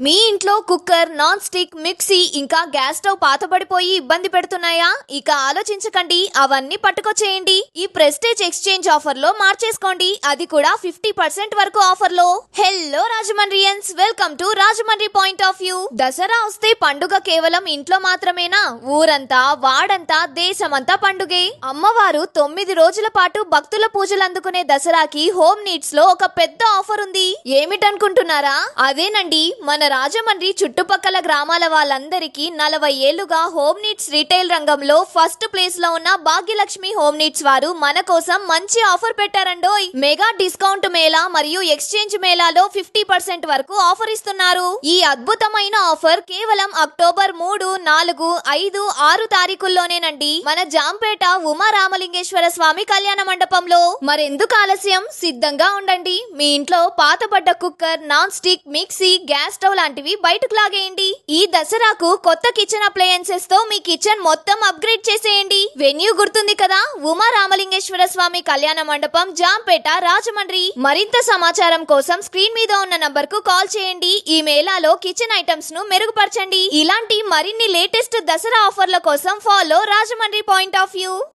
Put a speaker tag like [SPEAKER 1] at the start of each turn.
[SPEAKER 1] మీ ఇంట్లో cooker non stick mixie ఇంకా gas stove పాతబడిపోయి ఇబ్బంది పెడుతున్నాయా? ఇక ఆలోచించకండి అవన్నీ పట్టుకొచ్చేయండి. ఈ ప్రెస్టేజ్ ఎక్స్చేంజ్ ఆఫర్లో మార్చేసుకోండి. అది కూడా ఫిఫ్టీ పర్సెంట్ వరకు ఆఫర్లో hello Rajahmundrians welcome to Rajahmundry point of view. Dasara వస్తే పండుగ కేవలం ఇంట్లో మాత్రమేనా? ఊరంతా వాడంతా దేశమంతా పండుగే. అమ్మవారు తొమ్మిది రోజుల పాటు భక్తుల పూజలు అందుకునే దసరాకి హోమ్ నీడ్స్లో ఒక పెద్ద ఆఫర్ ఉంది. ఏమిటనుకుంటున్నారా? అదేనండి మన రాజమండ్రి చుట్టుపక్కల గ్రామాల వాళ్ళందరికీ నలభై ఏళ్ళుగా హోమ్ నీడ్స్ రీటైల్ రంగంలో ఫస్ట్ ప్లేస్లో ఉన్న భాగ్యలక్ష్మి హోమ్ నీడ్స్ వారు మన కోసం మంచి ఆఫర్ పెట్టారండోయ్ మెగా డిస్కౌంట్ మేళా మరియు ఎక్స్చేంజ్ మేళాలో ఫిఫ్టీ పర్సెంట్ వరకు ఆఫర్ ఇస్తున్నారు. ఈ అద్భుతమైన ఆఫర్ కేవలం అక్టోబర్ మూడు నాలుగు ఐదు ఆరు తారీఖుల్లోనేనండి. మన జాంపేట ఉమా రామలింగేశ్వర స్వామి కళ్యాణ మండపంలో. మరెందుకు ఆలస్యం? సిద్ధంగా ఉండండి. మీ ఇంట్లో పాతబడ్డ cooker non stick mixie gas stove stove లాంటివి బయటకు లాగేయండి. ఈ దసరాకు కొత్త కిచెన్ అప్లయన్సెస్తో మీ కిచెన్ మొత్తం అప్గ్రేడ్ చేసేయండి. వెన్యూ గుర్తుంది కదా? ఉమా రామలింగేశ్వర స్వామి కళ్యాణ మండపం జాంపేట రాజమండ్రి. మరింత సమాచారం కోసం స్క్రీన్ మీద ఉన్న నంబర్కు కాల్ చేయండి. ఈ మేళాలో కిచెన్ ఐటమ్స్ను మెరుగుపరచండి. ఇలాంటి మరిన్ని లేటెస్ట్ దసరా ఆఫర్ల కోసం follow Rajahmundry point of view